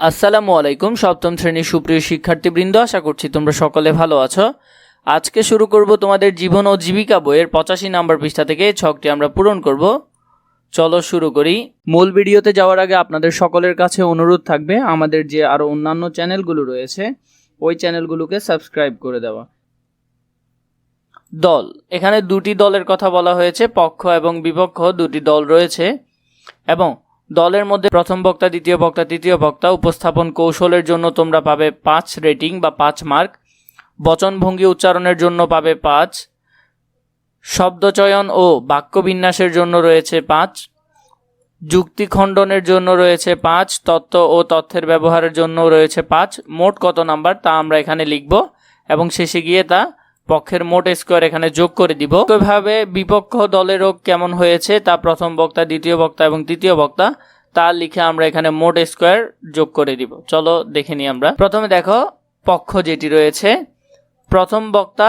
আসসালামু আলাইকুম, সপ্তম শ্রেণির সুপ্রিয় শিক্ষার্থীবৃন্দ, আশা করছি তোমরা সকলে ভালো আছো। আজকে শুরু করব তোমাদের জীবন ও জীবিকা বইয়ের পঁচাশি নাম্বার পৃষ্ঠা থেকে, ছকটি আমরা পূরণ করব। চলো শুরু করি। মূল ভিডিওতে যাওয়ার আগে আপনাদের সকলের কাছে অনুরোধ থাকবে, আমাদের যে আরও অন্যান্য চ্যানেলগুলো রয়েছে, ওই চ্যানেলগুলোকে সাবস্ক্রাইব করে দেওয়া। দল। এখানে দুটি দলের কথা বলা হয়েছে, পক্ষ এবং বিপক্ষ, দুটি দল রয়েছে। এবং দলের মধ্যে প্রথম বক্তা, দ্বিতীয় বক্তা, তৃতীয় বক্তা উপস্থাপন কৌশলের জন্য তোমরা পাবে পাঁচ রেটিং বা পাঁচ মার্ক। বচনভঙ্গি উচ্চারণের জন্য পাবে পাঁচ। শব্দচয়ন ও বাক্যবিন্যাসের জন্য রয়েছে পাঁচ। যুক্তি খণ্ডনের জন্য রয়েছে পাঁচ। তত্ত্ব ও তথ্যের ব্যবহারের জন্য রয়েছে পাঁচ। মোট কত নাম্বার তা আমরা এখানে লিখব এবং শেষে গিয়ে তা পক্ষের মোট স্কোয়ার এখানে যোগ করে দিব। একইভাবে বিপক্ষ দলেরও কেমন হয়েছে তা প্রথম বক্তা, দ্বিতীয় বক্তা এবং তৃতীয় বক্তা, তা লিখে আমরা এখানে মোট স্কোয়ার যোগ করে দিব। চলো দেখে নিই আমরা। প্রথমে দেখো পক্ষ যেটি রয়েছে। প্রথম বক্তা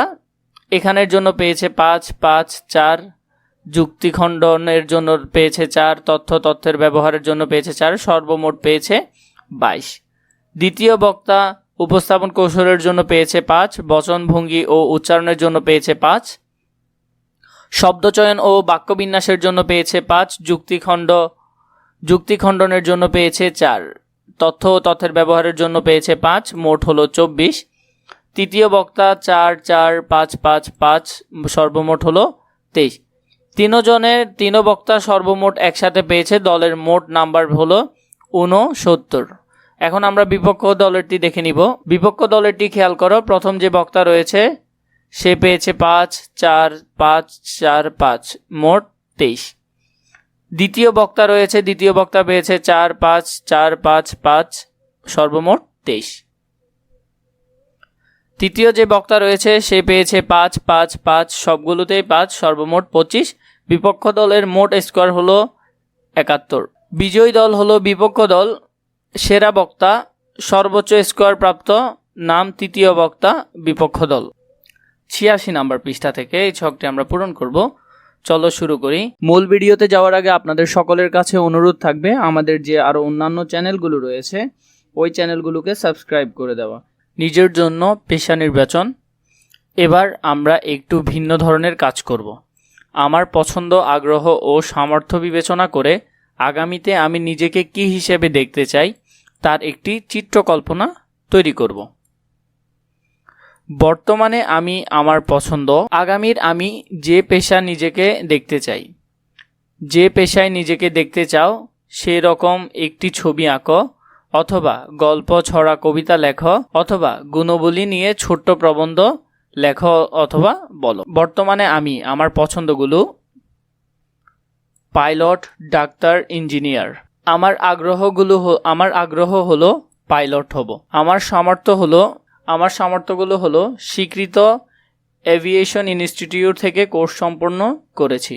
এখানের জন্য পেয়েছে পাঁচ পাঁচ, চার যুক্তি খণ্ডনের জন্য পেয়েছে চার, তথ্য তথ্যের ব্যবহারের জন্য পেয়েছে চার, সর্বমোট পেয়েছে বাইশ। দ্বিতীয় বক্তা উপস্থাপন কৌশলের জন্য পেয়েছে পাঁচ, বচনভঙ্গি ও উচ্চারণের জন্য পেয়েছে পাঁচ, শব্দচয়ন ও বাক্যবিন্যাসের জন্য পেয়েছে পাঁচ, যুক্তিখণ্ড, যুক্তিখণ্ডনের জন্য পেয়েছে চার, তথ্য ও তথ্যের ব্যবহারের জন্য পেয়েছে পাঁচ, মোট হলো চব্বিশ, তৃতীয় বক্তা চার চার, পাঁচ পাঁচ পাঁচ, সর্বমোট হলো তেইশ, তিনজনের তিন বক্তা সর্বমোট একসাথে পেয়েছে, দলের মোট নাম্বার হলো ঊনসত্তর। এখন আমরা বিপক্ষ দলেরটি দেখে নিব। বিপক্ষ দলেরটি খেয়াল করো, প্রথম যে বক্তা রয়েছে, সে পেয়েছে পাঁচ, চার পাঁচ চার, পাঁচ, মোট তেইশ। দ্বিতীয় বক্তা রয়েছে, দ্বিতীয় বক্তা পেয়েছে চার, পাঁচ চার, পাঁচ পাঁচ, সর্বমোট তেইশ। তৃতীয় যে বক্তা রয়েছে, সে পেয়েছে পাঁচ পাঁচ পাঁচ, সবগুলোতেই পাঁচ, সর্বমোট পঁচিশ। বিপক্ষ দলের মোট স্কোয়ার হলো একাত্তর। বিজয়ী দল হলো বিপক্ষ দল সেরা বক্তা, সর্বোচ্চ স্কোয়ার প্রাপ্ত, নাম তৃতীয় বক্তা, বিপক্ষ দল। ছিয়াশি নাম্বার পৃষ্ঠা থেকে এই ছকটি আমরা পূরণ করব। চলো শুরু করি। মূল ভিডিওতে যাওয়ার আগে আপনাদের সকলের কাছে অনুরোধ থাকবে, আমাদের যে আরও অন্যান্য চ্যানেলগুলো রয়েছে, ওই চ্যানেলগুলোকে সাবস্ক্রাইব করে দেওয়া। নিজের জন্য পেশা নির্বাচন। এবার আমরা একটু ভিন্ন ধরনের কাজ করব। আমার পছন্দ, আগ্রহ ও সামর্থ্য বিবেচনা করে আগামীতে আমি নিজেকে কি হিসেবে দেখতে চাই, তার একটি চিত্রকল্পনা তৈরি করব। বর্তমানে আমি আমার পছন্দ, আগামীর আমি যে পেশা নিজেকে দেখতে চাই। যে পেশায় নিজেকে দেখতে চাও সেই রকম একটি ছবি আঁকো, অথবা গল্প, ছড়া, কবিতা লেখো, অথবা গুণবলী নিয়ে ছোট্ট প্রবন্ধ লেখো অথবা বলো। বর্তমানে আমি আমার পছন্দগুলো পাইলট, ডাক্তার, ইঞ্জিনিয়ার। আমার আগ্রহগুলো আমার আগ্রহ হলো পাইলট হব। আমার সামর্থ্য হলো, আমার সামর্থ্যগুলো হলো স্বীকৃত এভিয়েশন ইনস্টিটিউট থেকে কোর্স সম্পন্ন করেছি।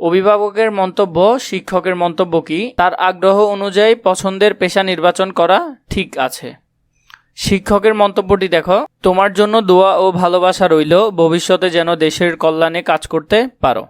অভিভাবকের মন্তব্য, শিক্ষকের মন্তব্য কি? তার আগ্রহ অনুযায়ী পছন্দের পেশা নির্বাচন করা ঠিক আছে। শিক্ষকের মন্তব্যটি দেখো। তোমার জন্য দোয়া ও ভালোবাসা রইল। ভবিষ্যতে যেন দেশের কল্যাণে কাজ করতে পারো।